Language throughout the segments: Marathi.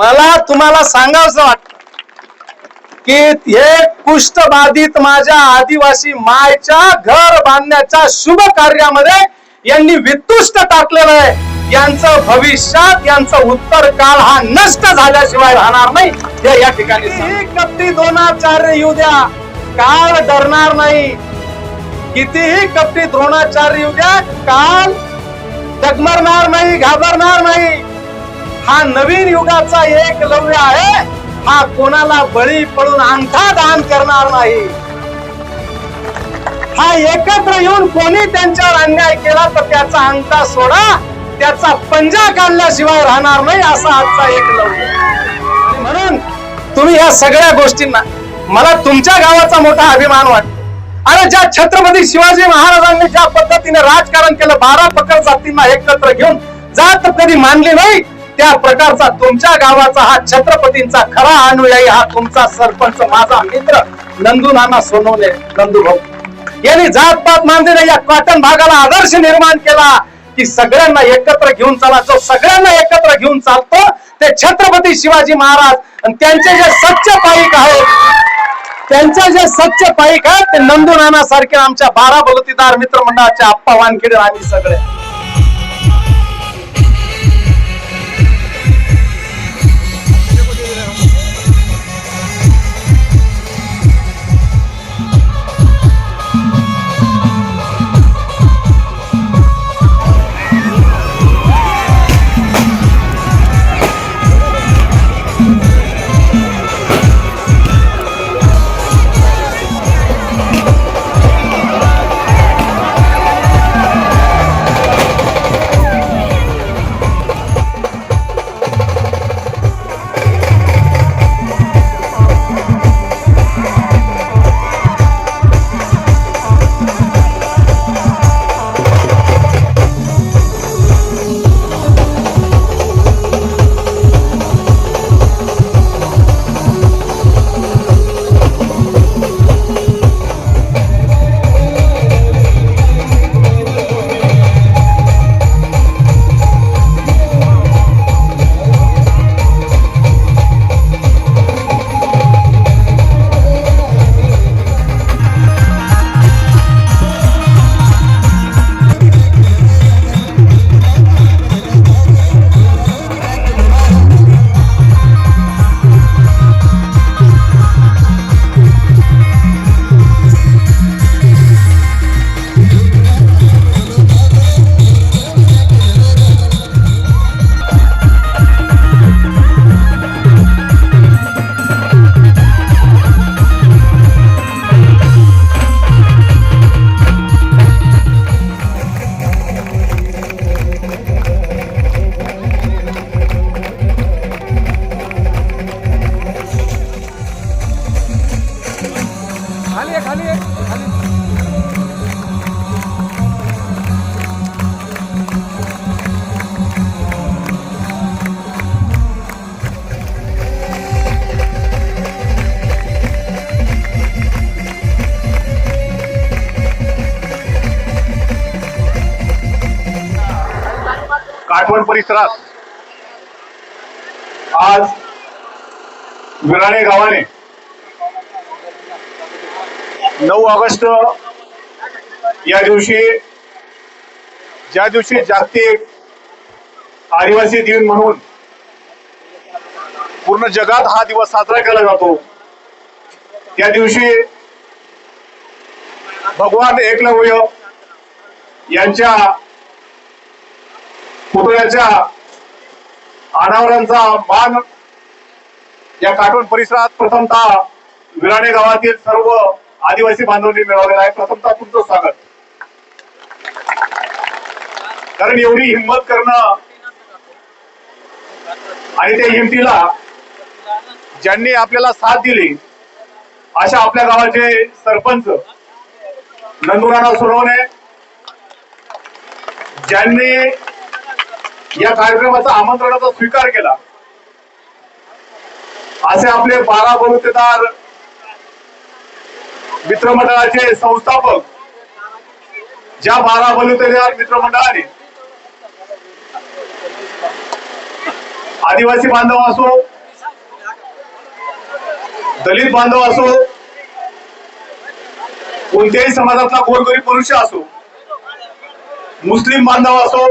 मला तुम्हाला सांगावंसं वाटत की हे कुष्ठबाधित माझ्या आदिवासी मायच्या घर बांधण्याच्या शुभ कार्यामध्ये यांनी वितुष्ट टाकलेलं आहे. यांचं भविष्यात यांचं उत्तर काळ हा नष्ट झाल्याशिवाय राहणार नाही. हे या ठिकाणी कपटी द्रोणाचार्य येऊ द्या काळ डरणार नाही. कितीही कपटी द्रोणाचार्य येऊ द्या काल डगमरणार नाही घाबरणार नाही. हा नवीन युगाचा एक लव्य आहे. हा कोणाला बळी पडून अंगठा दान करणार नाही. हा एकत्र येऊन कोणी त्यांच्यावर अन्याय केला तर त्याचा अंगठा सोडा. त्याचा पंजा काढल्याशिवाय राहणार नाही असा आजचा एक लव्य. म्हणून तुम्ही या सगळ्या गोष्टींना मला तुमच्या गावाचा मोठा अभिमान वाटतो. अरे ज्या छत्रपती शिवाजी महाराजांनी ज्या पद्धतीने राजकारण केलं बारा पकड जातींना एकत्र घेऊन जात कधी मानली नाही त्या प्रकारचा तुमच्या गावाचा हा छत्रपतींचा खरा अनुयायी हा तुमचा सरपंच माझा मित्र नंदू नाना सोनवणे नंदू भाऊ. यांनी जातपात मानली या कॉटन भागाला आदर्श निर्माण केला की सगळ्यांना एकत्र घेऊन चाला. जो सगळ्यांना एकत्र घेऊन चालतो ते छत्रपती शिवाजी महाराज आणि त्यांचे जे सच्चे पाईक आहेत त्यांचे जे सच्चे पाईक आहेत ते नंदू नाना सारखे आमच्या बारा बलुतीदार मित्रमंडळाचे आप्पा वानखेडे आम्ही सगळे. काठवण परिसरात आज विराणे गावाने नऊ ऑगस्ट या दिवशी ज्या दिवशी जागतिक आदिवासी दिन म्हणून पूर्ण जगात हा दिवस साजरा केला जातो त्या दिवशी भगवान एकलव्य यांच्या पुतळ्याच्या अनावरांचा मान या काटवण परिसरात प्रथमतः विराणे गावातील सर्व आदिवासी बांधवांनी मिळवलेला आहे. प्रथमतः तुमचं स्वागत. कारण एवढी हिंमत करणं आणि त्या हिमतीला ज्यांनी आपल्याला साथ दिली अशा आपल्या गावाचे सरपंच नंदुराना सोनवणे ज्यांनी या कार्यक्रमाचा आमंत्रणाचा स्वीकार केला. असे आपले बारा बलुतेदार मित्रमंडळाचे संस्थापक ज्या बारा बलुतेदार मित्रमंडळाने आदिवासी बांधव असो दलित बांधव असो कोणत्याही समाजातला गोरगरीब मनुष्य असो मुस्लिम बांधव असो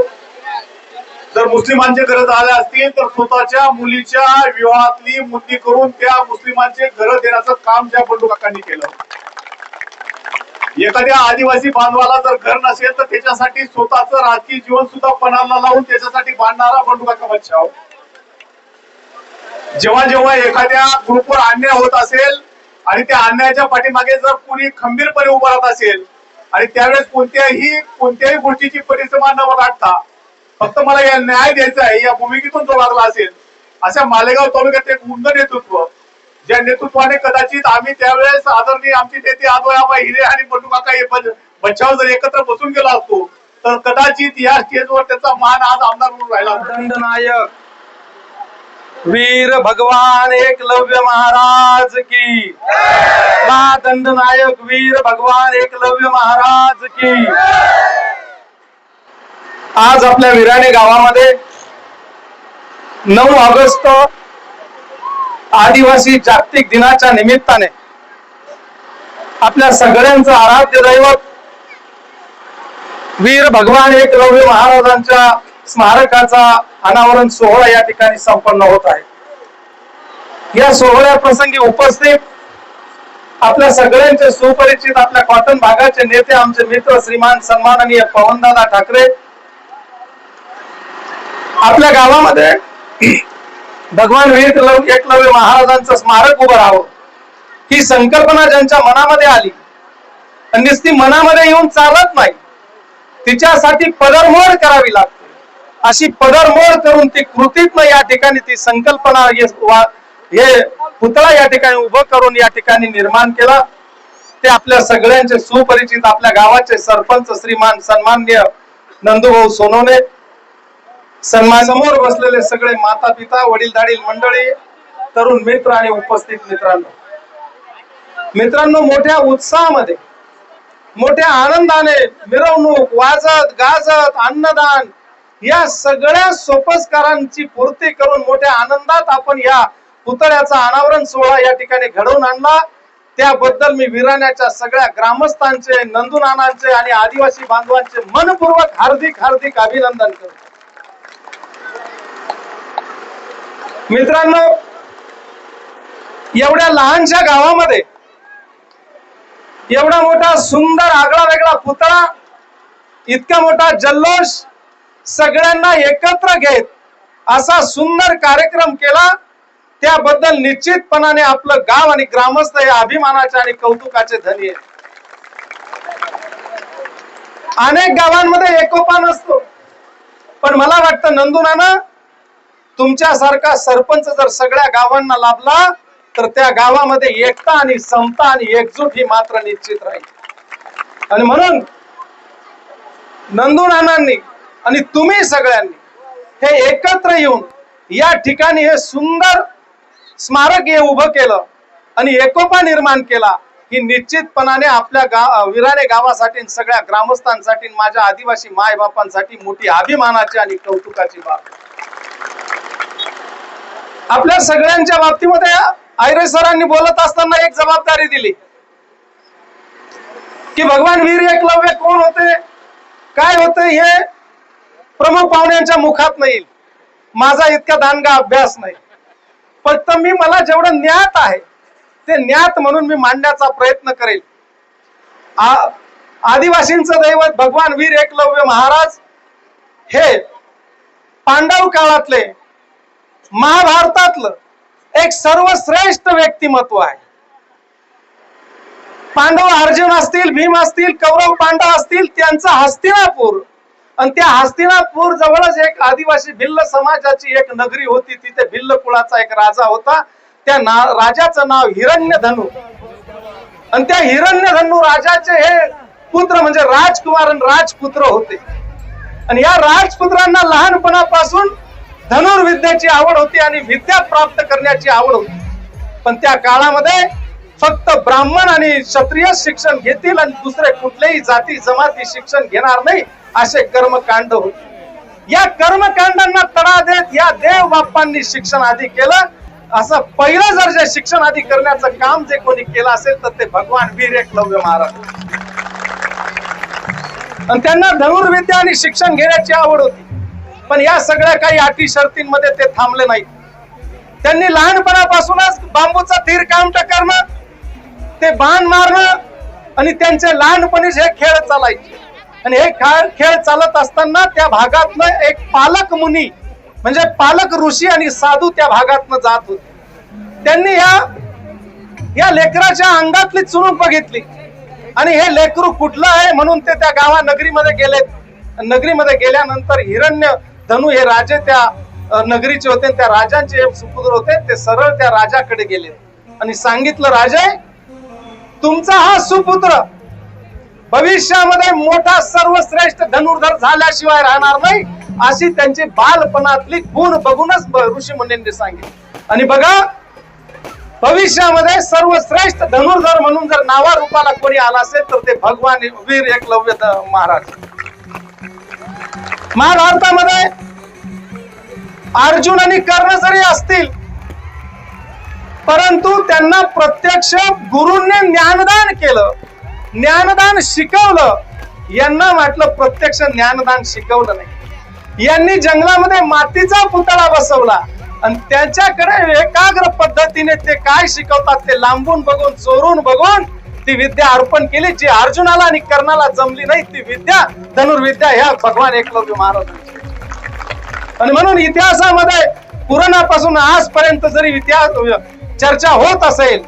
जर मुस्लिमांचे घर झाले असतील तर स्वतःच्या मुलीच्या विवाहातली मुलगी करून त्या मुस्लिमांचे घर देण्याचं काम त्या बंडू काकांनी केलं. एखाद्या आदिवासी बांधवाला जर घर नसेल तर त्याच्यासाठी स्वतःच राजकीय जीवन सुद्धा पणाला लावून त्याच्यासाठी बांधणारा बंडू काका बच्चाव जेव्हा जेव्हा एखाद्या ग्रुपवर अन्याय होत असेल आणि त्या अन्यायाच्या पाठीमागे जर कोणी खंबीरपणे उभं राहत असेल आणि त्यावेळेस कोणत्याही कोणत्याही गोष्टीची परिसमा न गाठता फक्त मला या न्याय द्यायचा आहे या भूमिकेतून जो लागला असेल. अशा मालेगाव तालुक्यात एक उंद नेतृत्व ज्या नेतृत्वाने कदाचित आम्ही त्यावेळेस आदरणीय आमचे नेते आदोयाबा हिरे आणि बंडू काका हे बचाव जर एकत्र बसून गेला असतो तर कदाचित या स्टेजवर त्याचा मान आज आमदार म्हणून राहिला दंडनायक वीर भगवान एकलव्य महाराज की. दंडनायक वीर भगवान एकलव्य महाराज की? आज आपल्या विराणे गावामध्ये नऊ ऑगस्ट आदिवासी जागतिक दिनाच्या निमित्ताने आपल्या सगळ्यांचं आराध्य दैवत वीर भगवान एकलव्य महाराजांच्या स्मारकाचा अनावरण सोहळा या ठिकाणी संपन्न होत आहे. या सोहळ्या प्रसंगी उपस्थित आपल्या सगळ्यांचे सुपरिचित आपल्या कॉटन भागाचे नेते आमचे मित्र श्रीमान सन्माननीय पवनदादा ठाकरे आपल्या गावामध्ये भगवान वीर एकलव्य महाराजांचं स्मारक उभं राहावं. ही संकल्पना ज्यांच्या मनामध्ये आली आणि नुसती मनामध्ये येऊन चालत नाही. तिच्यासाठी पदरमोड करावी लागते. अशी पदरमोड करून ती कृतीतनं या ठिकाणी ती संकल्पना हे पुतळा या ठिकाणी उभं करून या ठिकाणी निर्माण केला. ते आपल्या सगळ्यांचे सुपरिचित आपल्या गावाचे सरपंच श्रीमान सन्मान्य नंदुभाऊ सोनवणे समोर बसलेले सगळे माता पिता वडील दाडील मंडळी तरुण मित्र आणि उपस्थित मित्रांनो. मित्रांनो मोठ्या उत्साहामध्ये मोठ्या आनंदाने मिरवणूक वाजत गाजत अन्नदान या सगळ्या सोपस्कारांची पूर्ती करून मोठ्या आनंदात आपण या पुतळ्याचा अनावरण सोहळा या ठिकाणी घडवून आणला. त्याबद्दल मी विराण्याच्या सगळ्या ग्रामस्थांचे नंदुनानांचे आणि आदिवासी बांधवांचे मनपूर्वक हार्दिक हार्दिक अभिनंदन करतो. मित्रांनो एवढ्या लहानशा गावामध्ये एवढा मोठा सुंदर आगळा वेगळा पुतळा इतका मोठा जल्लोष सगळ्यांना एकत्र घेत असा सुंदर कार्यक्रम केला त्याबद्दल निश्चितपणाने आपलं गाव आणि ग्रामस्थ हे अभिमानाचे आणि कौतुकाचे धनी आहेत. अनेक गावांमध्ये एकोपा नसतो पण मला वाटतं नंदुनाना तुमच्यासारखा सरपंच जर सगळ्या गावांना लाभला तर त्या गावामध्ये एकता आणि समता आणि एकजूट ही मात्र निश्चित राहील आणि म्हणून नंदुनानांनी आणि तुम्ही सगळ्यांनी हे एकत्र येऊन या ठिकाणी हे सुंदर स्मारक हे उभं केलं आणि एकोपा निर्माण केला ही निश्चितपणाने आपल्या गा विराने गावासाठी सगळ्या ग्रामस्थांसाठी माझ्या आदिवासी मायबापांसाठी मोठी अभिमानाची आणि कौतुकाची बाब आहे. आपल्या सगळ्यांच्या बाबतीमध्ये आयरे सरांनी बोलत असताना एक जबाबदारी दिली. की भगवान वीर एकलव्य कोण होते काय होते हे प्रमुख पाहुण्यांच्या मुखात नाही. माझा इतका दानगा अभ्यास नाही. फक्त मी मला जेवढं ज्ञात आहे ते ज्ञात म्हणून मी मांडण्याचा प्रयत्न करेल. आदिवासींचं दैवत भगवान वीर एकलव्य महाराज हे पांडव काळातले महाभारतातलं एक सर्वश्रेष्ठ व्यक्तिमत्व आहे. पांडव अर्जुन असतील भीम असतील कौरव पांडव असतील त्यांचा हस्तिनापूर. आणि त्या हस्तिनापूर जवळच एक आदिवासी भिल्ल समाजाची एक नगरी होती तिथे भिल्ल कुळाचा एक राजा होता. त्या ना राजाचं नाव हिरण्यधनु. आणि त्या हिरण्यधनु राजाचे हे पुत्र म्हणजे राजकुमार आणि राजपुत्र होते. आणि या राजपुत्रांना लहानपणापासून धनुर्विद्याची आवड होती आणि विद्या प्राप्त करण्याची आवड होती. पण त्या काळामध्ये फक्त ब्राह्मण आणि क्षत्रिय शिक्षण घेतील आणि दुसरे कुठलेही जाती जमाती शिक्षण घेणार नाही असे कर्मकांड होते. या कर्मकांडांना तडा देत या देव बाप्पांनी शिक्षण आधी केलं. असं पहिलं जर जे शिक्षण आधी करण्याचं काम जे कोणी केलं असेल तर ते भगवान वीर एकलव्य महाराज. आणि त्यांना धनुर्विद्या आणि शिक्षण घेण्याची आवड होती. पण या सगळ्या काही अटी शर्तींमध्ये ते थांबले नाही त्यांनी लहानपणापासूनच बांबूचा तीर काम करणं ते बाण मारणं आणि त्यांचे लहानपणीच हे खेळ चालायचे. आणि हे खेळ खेळ चालत असताना त्या भागातनं एक पालक मुनी म्हणजे पालक ऋषी आणि साधू त्या भागातनं जात होते. त्यांनी या या लेकराच्या अंगातली चुणूक बघितली. आणि हे लेकरू कुठलं आहे म्हणून ते त्या गावा नगरीमध्ये गेले नगरीमध्ये गेल्यानंतर हिरण्य धनु हे राजे त्या नगरीचे होते आणि त्या राजांचे सुपुत्र होते ते सरळ त्या राजाकडे गेले. आणि सांगितलं राजे तुमचा हा सुपुत्र भविष्यामध्ये मोठा सर्वश्रेष्ठ धनुर्धर झाल्याशिवाय राहणार नाही अशी त्यांची बालपणातली गुण बघूनच ऋषी मुनींनी सांगितले. आणि बघा भविष्यामध्ये सर्वश्रेष्ठ धनुर्धर म्हणून जर नावा रूपाला कोणी आला असेल तर ते भगवान वीर एकलव्य महाराज. महाभारतामध्ये अर्जुन आणि कर्ण जरी असतील. परंतु त्यांना प्रत्यक्ष गुरुंनी ज्ञानदान केलं. ज्ञानदान शिकवलं. यांना म्हटलं प्रत्यक्ष ज्ञानदान शिकवलं नाही. यांनी जंगलामध्ये मातीचा पुतळा बसवला. आणि त्यांच्याकडे एकाग्र पद्धतीने ते काय शिकवतात ते लांबून बघून चोरून बघून ती विद्या अर्पण केली जी अर्जुनाला आणि कर्णाला जमली नाही ती विद्या धनुर्विद्या ह्या भगवान एकलव्य महाराजांची. आणि म्हणून इतिहासामध्ये पुराणापासून आजपर्यंत जरी इतिहास चर्चा होत असेल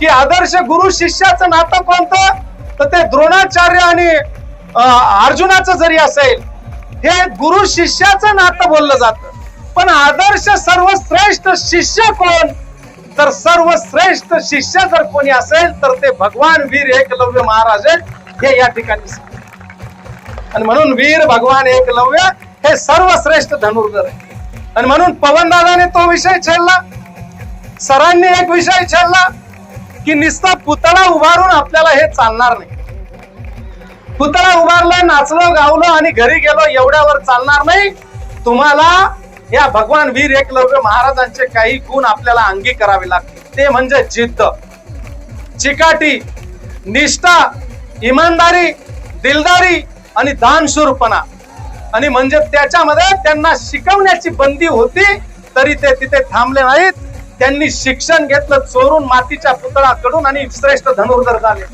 की आदर्श गुरु शिष्याचं नातं कोणतं? तर ते द्रोणाचार्य आणि अर्जुनाचं जरी असेल हे गुरु शिष्याचं नातं बोललं जातं. पण आदर्श सर्वश्रेष्ठ शिष्य कोण? तर सर्वश्रेष्ठ शिष्य जर कोणी असेल तर ते भगवान वीर एकलव्य महाराज आहेत हे या ठिकाणी आणि म्हणून वीर भगवान एकलव्य हे सर्वश्रेष्ठ धनुर्धर आहे आणि म्हणून पवनदादाने तो विषय छेडला सरांनी एक विषय छेडला की नुसता पुतळा उभारून आपल्याला हे चालणार नाही. पुतळा उभारला नाचलो गावलो आणि घरी गेलो एवढ्यावर चालणार नाही. तुम्हाला या भगवान वीर एकलव्य महाराजांचे काही गुण आपल्याला अंगी करावे लागतील. ते म्हणजे जिद्द. चिकाटी निष्ठा इमानदारी दिलदारी आणि दानशूरपणा. आणि म्हणजे त्याच्यामध्ये त्यांना शिकवण्याची बंदी होती तरी ते तिथे थांबले नाहीत. त्यांनी शिक्षण घेतलं चोरून मातीच्या पुतळाकडून आणि श्रेष्ठ धनुर्धर झाले.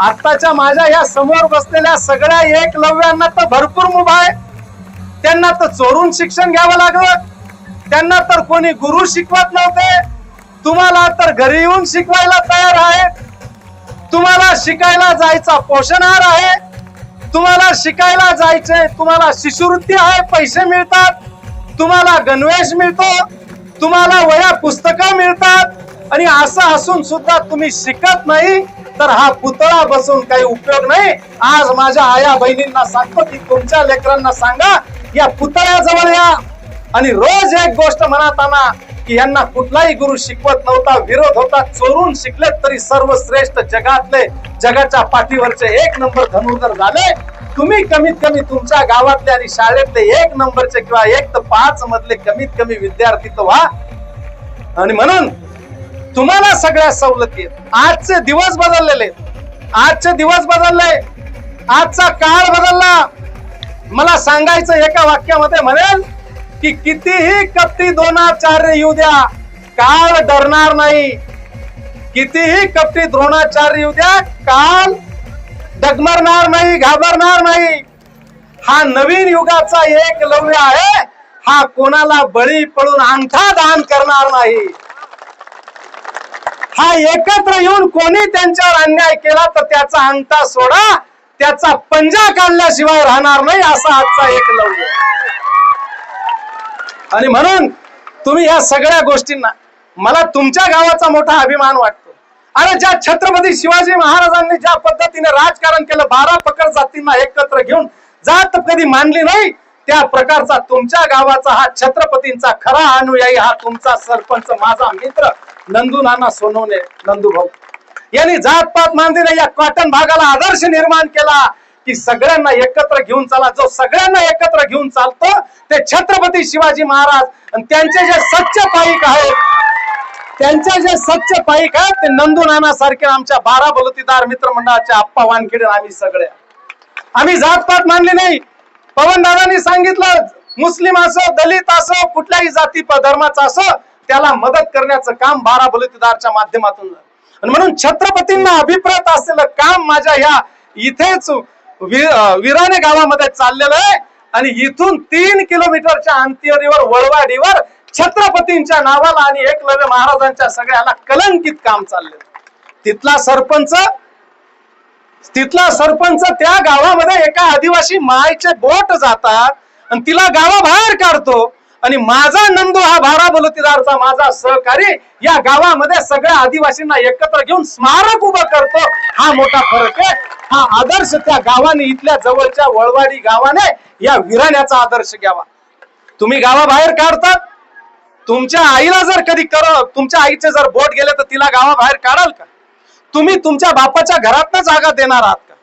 आताच्या माझ्या या समोर बसलेल्या सगळ्या एकलव्यांना तर भरपूर मुभा आहे. त्यांना तर चोरून शिक्षण घ्यावं लागलं. त्यांना तर कोणी गुरु शिकवत नव्हते. तुम्हाला तर घरी येऊन शिकवायला तयार आहे. तुम्हाला शिकायला जायचा पोषणहार आहे. तुम्हाला शिकायला जायचंय तुम्हाला शिष्यवृत्ती आहे पैसे मिळतात. तुम्हाला गणवेश मिळतो. तुम्हाला वया पुस्तकं मिळतात. आणि असं असून सुद्धा तुम्ही शिकत नाही तर हा पुतळा बसून काही उपयोग नाही. आज माझ्या आया बहिणींना सांगतो की तुमच्या लेकरांना सांगा या पुतळ्याजवळ या. आणि रोज एक गोष्ट म्हणताना आणा की यांना कुठलाही गुरु शिकवत नव्हता विरोध होता चोरून शिकले तरी सर्वश्रेष्ठ जगातले जगाच्या पाठीवरचे एक नंबर धनुर्धर झाले. तुम्ही कमीत कमी तुमच्या गावातले आणि शाळेतले एक नंबरचे किंवा एक तर पाच मधले कमीत कमी विद्यार्थी तर व्हा. आणि म्हणून तुम्हाला सगळ्या सवलती आजचे दिवस बदललेले आजचे दिवस बदलले. आजचा काळ बदलला. मला सांगायचं एका वाक्यामध्ये म्हणेल की कितीही कपटी द्रोणाचार्य येऊ द्या काळ डरणार नाही. कितीही कपटी द्रोणाचार्य येऊ द्या काळ डगमरणार नाही घाबरणार नाही. हा नवीन युगाचा एक लव्य आहे हा कोणाला बळी पडून अंगठा दान करणार नाही. हा एकत्र येऊन कोणी त्यांच्यावर अन्याय केला तर त्याचा अंगठा सोडा त्याचा पंजा काढल्याशिवाय राहणार नाही असा आजचा एक लव्य. आणि म्हणून तुम्ही या सगळ्या गोष्टींना मला तुमच्या गावाचा मोठा अभिमान वाटतो. आणि ज्या छत्रपती शिवाजी महाराजांनी ज्या पद्धतीने राजकारण केलं बारा पकड जातींना एकत्र घेऊन जात कधी मानली नाही त्या प्रकारचा तुमच्या गावाचा हा छत्रपतींचा खरा अनुयायी हा तुमचा सरपंच माझा मित्र नंदू नाना सोनवणे नंदू भाऊ. यांनी जात पात मानली नाही या कॉटन भागाला आदर्श निर्माण केला की सगळ्यांना एकत्र घेऊन चला. जो सगळ्यांना एकत्र घेऊन चालतो ते छत्रपती शिवाजी महाराज आणि त्यांचे जे सच्चे पाईक आहेत त्यांच्या जे सच्चे पाईक आहेत ते नंदू नाना सारखे आमच्या बारा बलुतीदार मित्रमंडळाचे आप्पा वानखेडे आम्ही सगळे. आम्ही जातपात मानली नाही. पवन दादांनी सांगितलं मुस्लिम असो दलित असो कुठल्याही जाती धर्माचा असो त्याला मदत करण्याचं काम बारा बलुतीदारच्या माध्यमातून झालं. आणि म्हणून छत्रपतींना अभिप्रेत असलेलं काम माझ्या ह्या इथेच विराने गावामध्ये चाललेलं आहे. आणि इथून तीन किलोमीटरच्या अंत्यरीवर वळवाडीवर छत्रपतींच्या नावाला आणि एकलव्य महाराजांच्या सगळ्याला कलंकित काम चाललेलं तिथला सरपंच तिथला सरपंच त्या गावामध्ये एका आदिवासी मायचे बोट जातात आणि तिला गावाबाहेर काढतो. आणि माझा नंदू हा भारा बलुतीदारचा माझा सहकारी या गावामध्ये सगळ्या आदिवासींना एकत्र घेऊन स्मारक उभं करतो. हा मोठा फरक आहे. हा आदर्श त्या गावाने इथल्या जवळच्या वळवाडी गावाने या विराण्याचा आदर्श घ्यावा. तुम्ही गावाबाहेर काढतात तुमच्या आईला जर कधी कर तुमच्या आईचे जर बोट गेले तर तिला गावाबाहेर काढाल का? तुम्ही तुमच्या बापाच्या घरातनं जागा देणार आहात का?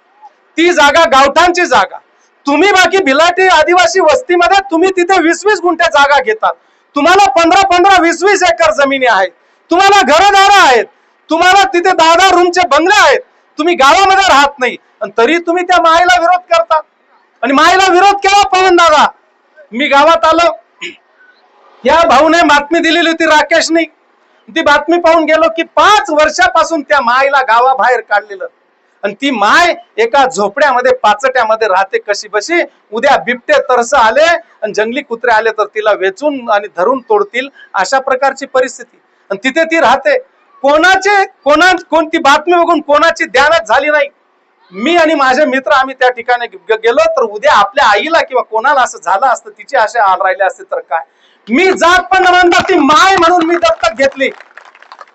ती जागा गावठांची जागा. तुम्ही बाकी बिलाटी आदिवासी वस्तीमध्ये तुम्ही तिथे वीस वीस गुंठे जागा घेतात. तुम्हाला पंधरा पंधरा वीस वीस एकर जमिनी आहेत. तुम्हाला घरदारं आहेत. तुम्हाला तिथे दहा दहा रूमचे बंगले आहेत. तुम्ही गावामध्ये राहत नाही. आणि तरी तुम्ही त्या मायेला विरोध करता. आणि मायेला विरोध केला पवन दादा. मी गावात आलो. या भाऊने बातमी दिलेली होती राकेशनी. ती बातमी पाहून गेलो की पाच वर्षापासून त्या माईला गावाबाहेर काढलेलं. आणि ती माय एका झोपड्यामध्ये पाचट्यामध्ये राहते कशी बशी उद्या बिबटे तरस आले आणि जंगली कुत्रे आले तर तिला वेचून आणि धरून तोडतील अशा प्रकारची परिस्थिती. आणि तिथे ती राहते. कोणाचे कोणा कोणती बातमी बघून कोणाची ध्यानच झाली नाही? मी आणि माझे मित्र आम्ही त्या ठिकाणी गेलो तर उद्या आपल्या आईला किंवा कोणाला असं झालं असतं तिचे असे आल राहिले असते तर काय? मी जात पण न म्हणता ती माय म्हणून मी दत्तक घेतली.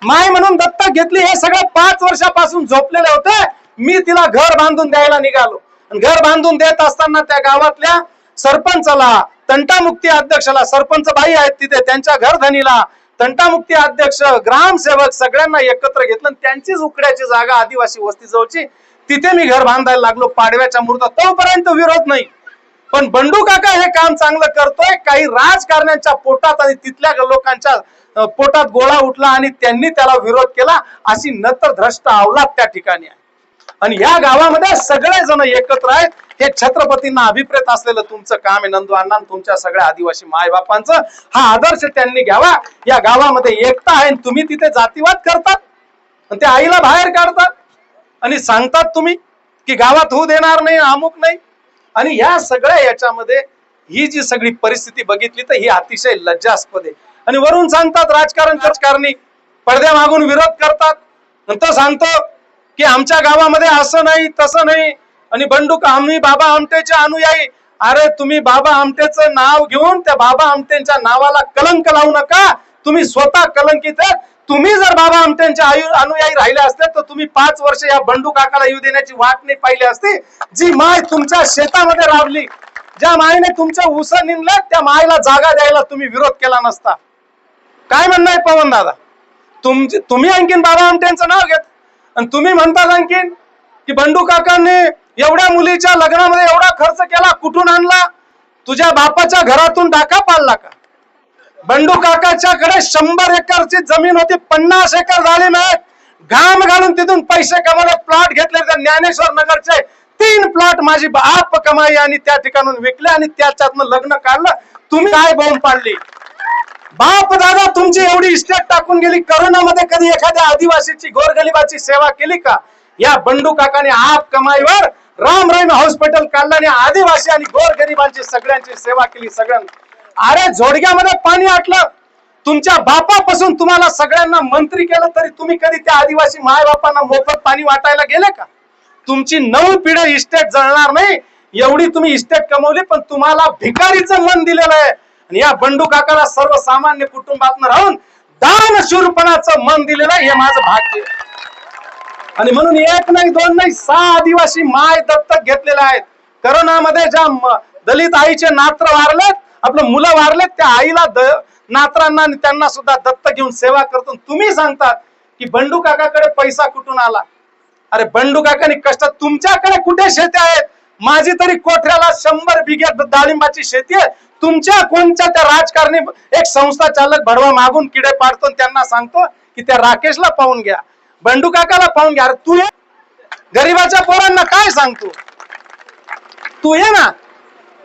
माय म्हणून दत्तक घेतली हे सगळं पाच वर्षापासून झोपलेले होते. मी तिला घर बांधून द्यायला निघालो. घर बांधून देत असताना त्या गावातल्या सरपंचाला तंटामुक्ती अध्यक्षाला सरपंच बाई आहेत तिथे त्यांच्या घरधनीला तंटामुक्ती अध्यक्ष ग्रामसेवक सगळ्यांना एकत्र घेतलं. त्यांचीच उकड्याची जागा आदिवासी वस्ती जवळची तिथे मी घर बांधायला लागलो. पाडव्याच्या मुहूर्तात तोपर्यंत विरोध नाही. पण बंडू काका हे काम चांगलं करतोय. काही राजकारण्यांच्या पोटात आणि तिथल्या लोकांच्या पोटात गोळा उठला आणि त्यांनी त्याला विरोध केला. अशी नतर भ्रष्ट अवलाद त्या ठिकाणी आहे. आणि या गावामध्ये सगळे जण एकत्र आहेत. हे छत्रपतींना अभिप्रेत असलेलं तुमचं काम आहे. नंदू अण्णा तुमच्या सगळ्या आदिवासी मायबापांचं हा आदर्श त्यांनी घ्यावा. या गावामध्ये एकता आहे आणि तुम्ही तिथे जातीवाद करतात. आणि ते आईला बाहेर काढतात. आणि सांगतात तुम्ही की गावात होऊ देणार नाही अमुक नाही. आणि या सगळ्या याच्यामध्ये ही जी सगळी परिस्थिती बघितली तर ही अतिशय लज्जास्पद आहे. आणि वरून सांगतात राजकारण राजकारणी पडद्या मागून विरोध करतात. नंतर सांगतो की आमच्या गावामध्ये असं नाही तसं नाही. आणि बंडूक आम्ही बाबा आमटेचे अनुयायी. अरे तुम्ही बाबा आमटेचं नाव घेऊन त्या बाबा आमटेंच्या नावाला कलंक लावू नका. तुम्ही स्वतः कलंकित तुम्ही जर बाबा आमटेंच्या आयु अनुयायी राहिले असते तर तुम्ही पाच वर्ष या बंडू काकाला येऊ देण्याची वाट नाही पाहिली असते. जी माय तुमच्या शेतामध्ये राबली ज्या मायने तुमच्या उस निघलं त्या मायला जागा द्यायला तुम्ही विरोध केला नसता. काय म्हणणं आहे पवन दादा? तुमची तुम्ही आणखीन बाबा आमट्यांचं नाव घेत आणि तुम्ही म्हणता आणखीन की बंडू काकांनी एवढ्या मुलीच्या लग्नामध्ये एवढा खर्च केला कुठून आणला? तुझ्या बापाच्या घरातून डाका पाडला का? बंडू काकाच्याकडे शंभर एकरची जमीन होती पन्नास एकर झाली नाहीत घाम घालून तिथून पैसे कमावले प्लॉट घेतले तर ज्ञानेश्वर नगरचे. तीन प्लॉट माझी बाप कमाई आणि त्या ठिकाणून विकले आणि त्याच्यातनं लग्न काढलं. तुम्ही काय बोंब पाडली? बाप दादा तुमची एवढी इस्टेट टाकून गेली. करोनामध्ये कधी एखाद्या आदिवासीची गोरगरिबाची सेवा केली का? या बंडू काकाने आप कमाईवर राम रहीम हॉस्पिटल काढल्याने आदिवासी आणि गोरगरिबांची सगळ्यांची सेवा केली. सगळ्यांना अरे झोडग्यामध्ये पाणी आटलं. तुमच्या बापापासून तुम्हाला सगळ्यांना मंत्री केलं तरी तुम्ही कधी त्या आदिवासी माय बापांना मोफत पाणी वाटायला गेले का? तुमची नऊ पिढी इस्टेट जळणार नाही. एवढी तुम्ही इस्टेट कमवली पण तुम्हाला भिकारीचं मन दिलेलं आहे. आणि या बंडू काकाला सर्वसामान्य कुटुंबात राहून दान शूरपणाचं मन दिलेलं हे माझं भाग्य आणि म्हणून एक नाही दोन नाही सहा आदिवासी माय दत्तक घेतलेले आहेत. करोनामध्ये ज्या दलित आईचे नात्र वारलेत आपलं मुलं वारलेत त्या आईला द नात्रांना आणि त्यांना सुद्धा दत्तक घेऊन सेवा करतो. तुम्ही सांगतात की बंडू काकाकडे पैसा कुठून आला? अरे बंडू काकाने कष्ट तुमच्याकडे कुठे शेती आहेत? माझी तरी कोठऱ्याला शंभर बिघे डाळिंबाची शेती आहे. तुमच्या कोणच्या त्या राजकारणी एक संस्था चालक भडवा मागून किडे पाडतो आणि त्यांना सांगतो की त्या राकेशला पाहून घ्या. बंडू काकाला पाहून घ्या. अरे तू ये. गरीबाच्या पोरांना काय सांगतो? तू ये ना.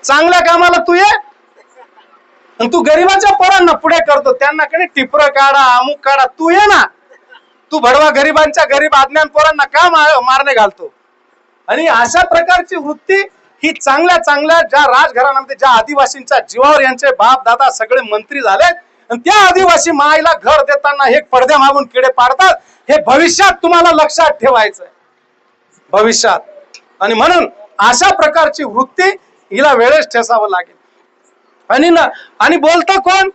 चांगल्या कामाला तू ये. आणि तू गरीबाच्या पोरांना पुढे करतो. त्यांना कडे टिपर काढा अमुक काढा. तू ये ना. तू भडवा गरिबांच्या गरीब अज्ञान पोरांना का मारणे घालतो? आणि अशा प्रकारची वृत्ती की चांगल्या चांगल्या ज्या राजघराण्यामध्ये ज्या आदिवासींच्या जीवावर यांचे बाप दादा सगळे मंत्री झाले आणि त्या आदिवासी माईला घर देताना हे पडद्या मागून किडे पाडतात हे भविष्यात तुम्हाला लक्षात ठेवायचंय. भविष्यात. आणि म्हणून अशा प्रकारची वृत्ती हिला वेळेस ठेसावं लागेल. आणि ना आणि बोलतो कोण?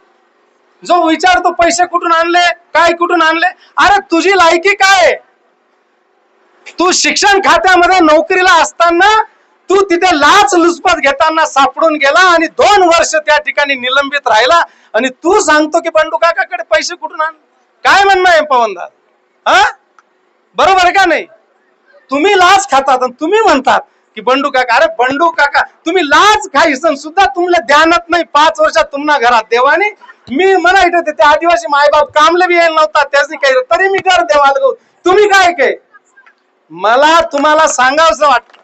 जो विचारतो पैसे कुठून आणले? काय कुठून आणले? अरे तुझी लायकी काय? तू शिक्षण खात्यामध्ये नोकरीला असताना तू तिथे लाच लुचपत घेताना सापडून गेला आणि दोन वर्ष त्या ठिकाणी निलंबित राहिला. आणि तू सांगतो की बंडू काकाकडे पैसे कुठून आण? काय म्हणणं आहे पवनदार हा? बरोबर का नाही? तुम्ही लाच खातात आणि तुम्ही म्हणतात की बंडू काका अरे बंडू काका तुम्ही लाच खायसन सुद्धा तुम्हाला ध्यानात नाही. पाच वर्षात तुम्हाला घरात देवाने. मी म्हणायचं होते ते आदिवासी मायबाप कामले बी यायला नव्हता. त्याच काही तरी मी घर देवाला तुम्ही काय काय? मला तुम्हाला सांगावंसं वाटत.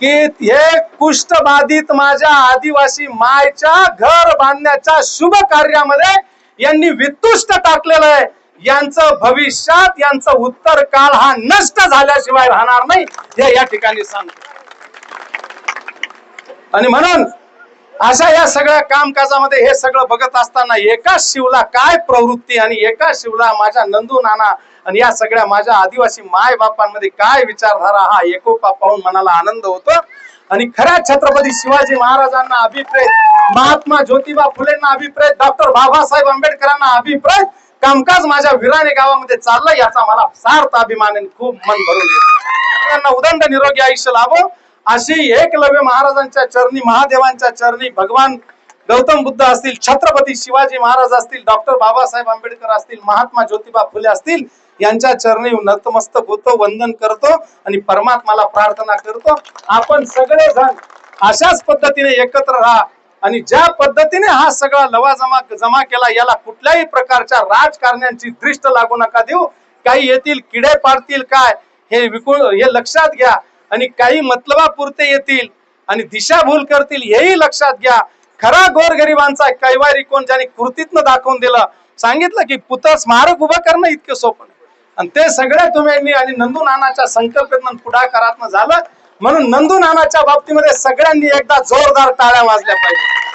की हे कुष्ठबाधित माझ्या आदिवासी मायच्या घर बांधण्याच्या शुभ कार्यामध्ये यांनी वितुष्ट टाकलेलं आहे. यांचं भविष्यात यांचं उत्तर काळ हा नष्ट झाल्याशिवाय राहणार नाही. हे या ठिकाणी सांगतो. आणि म्हणून अशा या सगळ्या कामकाजामध्ये हे सगळं बघत असताना एका शिवला काय प्रवृत्ती आणि एका शिवला माझ्या नंदू नाना आणि या सगळ्या माझ्या आदिवासी माय बापांमध्ये काय विचारधारा हा एकोपा पाहून मनाला आनंद होतो. आणि खऱ्या छत्रपती शिवाजी महाराजांना अभिप्रेत महात्मा ज्योतिबा फुलेंना अभिप्रेत डॉक्टर बाबासाहेब आंबेडकरांना अभिप्रेत कामकाज माझ्या विराने गावामध्ये चाललं याचा मला सार्थ अभिमान आणि खूप मन भरून येतो. त्यांना उदंड निरोगी आयुष्य लाभो. अशी एकलव्य महाराजांच्या चरणी महादेवांच्या चरणी भगवान गौतम बुद्ध असतील छत्रपती शिवाजी महाराज असतील डॉक्टर बाबासाहेब आंबेडकर असतील महात्मा ज्योतिबा फुले असतील यांच्या चरणी नतमस्तक होतो वंदन करतो आणि परमात्माला प्रार्थना करतो. आपण सगळेजण अशाच पद्धतीने एकत्र राहा आणि ज्या पद्धतीने हा सगळा लवा जमा जमा केला याला कुठल्याही प्रकारच्या राजकारण्यांची दृष्ट लागू नका देऊ. काही येतील किडे पाडतील काय हे विकून हे लक्षात घ्या. आणि काही मतलबापुरते येतील आणि दिशाभूल करतील हेही लक्षात घ्या. खरा गोरगरिबांचा कैवारी कोण ज्याने कृतीतनं दाखवून दिलं. सांगितलं की पुतळ स्मारक उभं करणं इतकं सोपं आणि ते सगळ्या तुम्ही आणि नंदू नानाच्या संकल्पनेतून पुढाकारातनं झालं. म्हणून नंदू नानाच्या बाबतीमध्ये सगळ्यांनी एकदा जोरदार टाळ्या वाजल्या पाहिजे.